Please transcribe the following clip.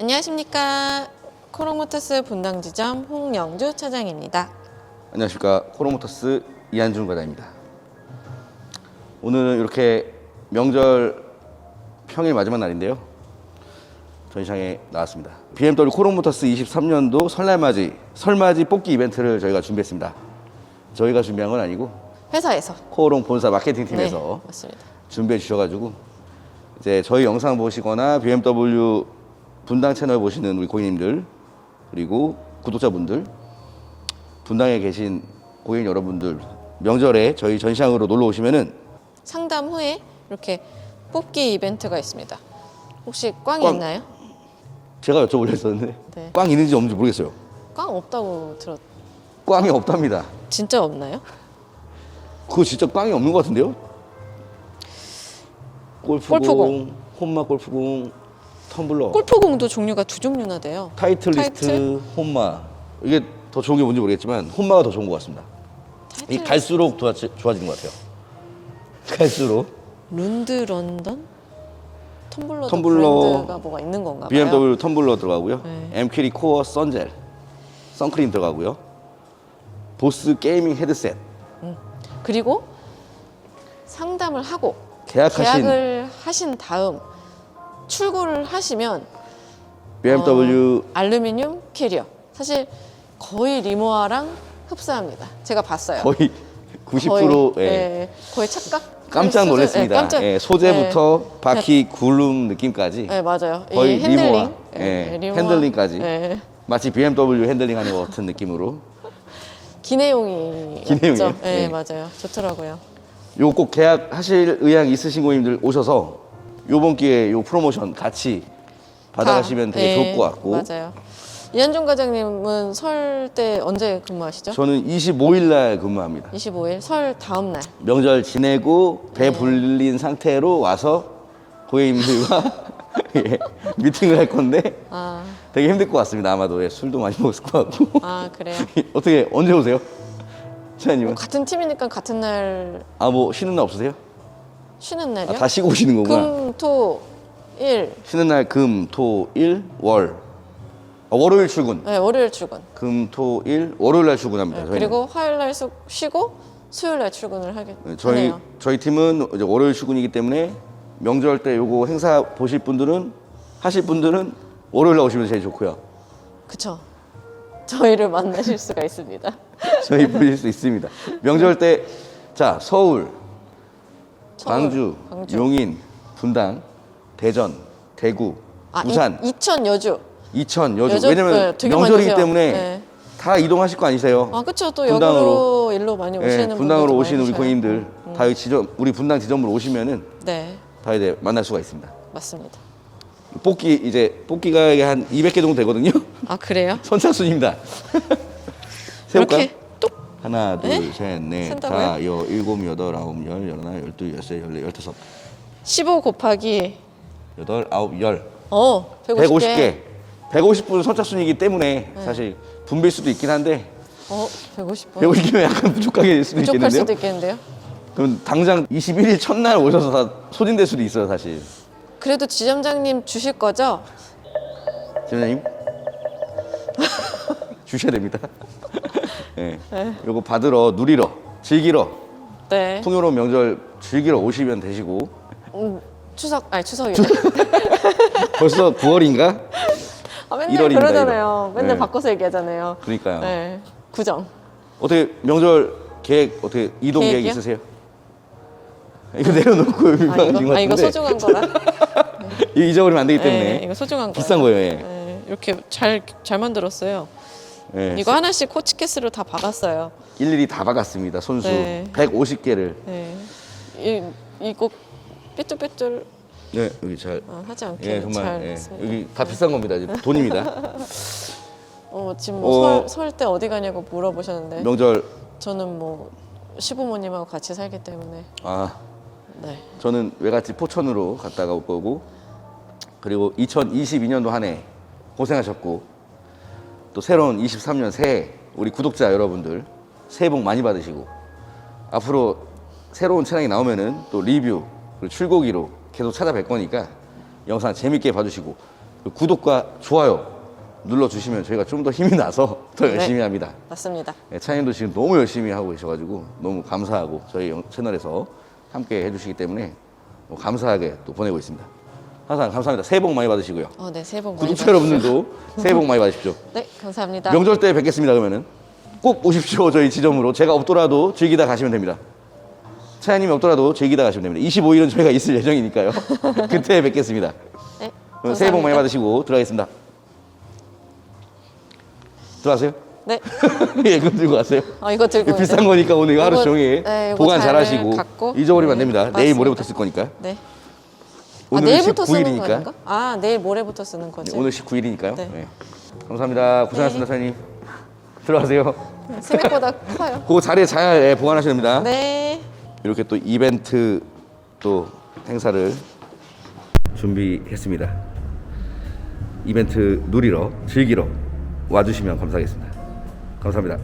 안녕하십니까. 코롱모터스 분당 지점 홍영주 차장입니다. 안녕하십니까 코로모터스 이한준 과장입니다. 오늘은 이렇게 명절 평일 마지막 날인데요. 전시장에 나왔습니다. BMW 코로모터스 23년도 설날맞이 설맞이 뽑기 이벤트를 저희가 준비했습니다. 저희가 준비한 건 아니고 회사에서. 코오롱 본사 마케팅 팀에서 네, 맞습니다. 준비해 주셔가지고 이제 저희 영상 보시거나 BMW 분당 채널 보시는 우리 고객님들 그리고 구독자분들 분당에 계신 고객 여러분들 명절에 저희 전시장으로 놀러 오시면은 상담 후에 이렇게 뽑기 이벤트가 있습니다. 혹시 꽝이 꽝. 있나요? 제가 여쭤보려 했었는데 네. 꽝 있는지 없는지 모르겠어요. 꽝 없다고 들었. 꽝이 없답니다. 진짜 없나요? 그거 진짜 꽝이 없는 것 같은데요? 골프공, 골프공. 홈마 골프공, 텀블러, 골프공도 종류가 두 종류나 돼요. 타이틀 리스트, 타이틀? 홈마 이게 더 좋은 게 뭔지 모르겠지만 홈마가 더 좋은 것 같습니다. 이 타이틀 갈수록 좋아지, 좋아지는 것 같아요. 갈수록 룬드 런던 텀블러도 텀블러, 브랜드가 뭐가 있는 건가 봐요. BMW 텀블러 들어가고요. 네. 엠퀴리 코어 선젤, 선크림 들어가고요. 보스 게이밍 헤드셋, 그리고 상담을 하고 계약하신 계약을 하신 다음 출고를 하시면 BMW 어, 알루미늄 캐리어 사실 거의 리모아랑 흡사합니다. 제가 봤어요. 거의 90% 거의, 예, 예, 거의 착각. 깜짝 놀랐습니다. 예, 깜짝- 예, 소재부터 바퀴 굴름 느낌까지 예, 맞아요. 이 거의 핸들링, 리모아, 예, 리모아. 핸들링까지. 예, 마치 BMW 핸들링하는 것 같은 느낌으로 기내용이 기내용이요? 없죠. 예, 네. 맞아요. 좋더라고요. 요거 꼭 계약하실 의향 있으신 고객님들 오셔서 요번 기회에 요 프로모션 같이 받아가시면 다, 되게 예, 좋을 것 같고 맞아요. 이한종 과장님은 설 때 언제 근무하시죠? 저는 25일 날 근무합니다. 25일 설 다음 날. 명절 지내고 배 네. 불린 상태로 와서 고객님들과 예, 미팅을 할 건데 아, 되게 힘들 것 같습니다. 아마도 예, 술도 많이 먹을 것 같고 아 그래요. 어떻게 언제 오세요? 차장님은? 같은 팀이니까 같은 날 아 뭐 쉬는 날 없으세요? 쉬는 아, 날이요? 다 쉬고 오시는 거구나. 금, 토, 일. 쉬는 날 금, 토, 일, 월. 아, 월요일 출근. 네, 월요일 출근. 금, 토, 일, 월요일 날 출근합니다. 네, 저희는. 그리고 화요일 날 수- 쉬고 수요일 날 출근을 하게 네, 저희 하네요. 저희 팀은 이제 월요일 출근이기 때문에 명절 때 요거 행사 보실 분들은 하실 분들은 월요일 날 오시면 제일 좋고요. 그쵸. 저희를 만나실 수가 있습니다. 저희 보실 수 있습니다. 명절 때 자 서울, 광주, 광주. 용인, 분당, 대전, 대구, 아, 부산, 이, 천 여주. 이천, 여주. 여주, 왜냐면 네, 되게 명절이기. 때문에 네. 다 이동하실 거 아니세요? 아, 그쵸. 또 분당으로. 일로 많이 예, 오시는 분당으로 분들도 오시는 우리. 고객님들 다 여기 지점 우리 분당 지점으로 오시면은 네, 다 이제 만날 수가 있습니다. 맞습니다. 뽑기 이제 뽑기가 한 200개 정도 되거든요. 아, 그래요? 선착순입니다. 세볼까요? 이렇게 뚝. 하나, 둘, 네? 셋, 넷, 센다고요? 다, 여, 일곱, 여덟, 아홉, 열, 열하나, 열두, 열세, 열네, 열다섯, 15 곱하기 여덟, 아홉, 열. 어, 150개. 150개. 150분 선착순이기 때문에 네. 사실 분배일 수도 있긴 한데 어, 150분. 150개면 약간 부족하게 될 수도 부족할 있겠는데요. 수도 있겠는데요. 그럼 당장 21일 첫날 오셔서 다 소진될 수도 있어요, 사실. 그래도 지점장님 주실 거죠? 지원장님 주셔야 됩니다. 예. 요거 받으러 누리러 즐기러 네. 풍요로운 명절 즐기러 오시면 되시고 음, 추석 아니 추석이 벌써 9월인가? 아, 맨날 1월입니다, 그러잖아요. 1월. 맨날 네. 바꿔서 얘기하잖아요. 그러니까요. 네. 구정. 어떻게 명절 계획 어떻게 이동 계획 계획이요? 있으세요? 이거 내려놓고 아 민망하신 것 이거, 아, 이거 같은데 소중한 거라. 이거 잊어버리면 안 되기 때문에 네, 이거 소중한 거야. 비싼 거예요. 예. 네, 이렇게 잘 잘 만들었어요. 예. 이거 하나씩 코치케스로 다 박았어요. 일일이 다 박았습니다. 손수 네. 150개를. 네. 이 이거 삐뚤삐뚤 네 여기 잘. 어, 하지 않게 예 정말 잘 예. 했습니다. 여기 다 비싼 겁니다. 이제 돈입니다. 어, 지금 어. 뭐설때 어디 가냐고 물어보셨는데 명절 저는 뭐 시부모님하고 같이 살기 때문에 아 네. 저는 외갓집 포천으로 갔다가 올 거고 그리고 2022년도 한 해 고생하셨고 또 새로운 23년 새해 우리 구독자 여러분들 새해 복 많이 받으시고 앞으로 새로운 차량이 나오면은 또 리뷰 그리고 출고기로 계속 찾아뵐 거니까 영상 재밌게 봐주시고 구독과 좋아요 눌러주시면 저희가 좀 더 힘이 나서 더 네. 열심히 합니다. 맞습니다. 네, 차장님도 지금 너무 열심히 하고 계셔가지고 너무 감사하고 저희 영- 채널에서 함께 해주시기 때문에 뭐 감사하게 또 보내고 있습니다. 항상 감사합니다. 새해 복 많이 받으시고요. 어, 네, 새해 복 많이 구독자. 여러분들도 새해 복 많이 받으십시오. 네, 감사합니다. 명절 때 뵙겠습니다. 그러면은 꼭 오십시오. 저희 지점으로 제가 없더라도 즐기다 가시면 됩니다. 차장님이 없더라도 즐기다 가시면 됩니다. 25일은 저희가 있을 예정이니까요. 그때 뵙겠습니다. 네, 그럼 새해 복 많이. 받으시고 들어가겠습니다. 들어가세요. 네. 예, 그거 들고 가세요. 어, 이거 들고 이거 비싼 거니까 오늘 이거 하루 요거- 종일 네, 요거 보관 잘 잘 하시고 갖고. 잊어버리면 안 네, 됩니다. 내일 맞습니다. 모레부터 쓸 거니까. 네. 아, 오늘 내일부터 쓰는 거 19일이니까. 아닌가? 아, 내일 모레부터 쓰는 거지. 오늘 19일이니까요. 네. 감사합니다. 고생하셨습니다, 사장님. 들어가세요. 생각보다 커요. 그 자리에 잘 예, 보관하셔야 됩니다. 네. 이렇게 또 이벤트 또 행사를 준비했습니다. 이벤트 누리러 즐기러 와주시면 감사하겠습니다. 감사합니다.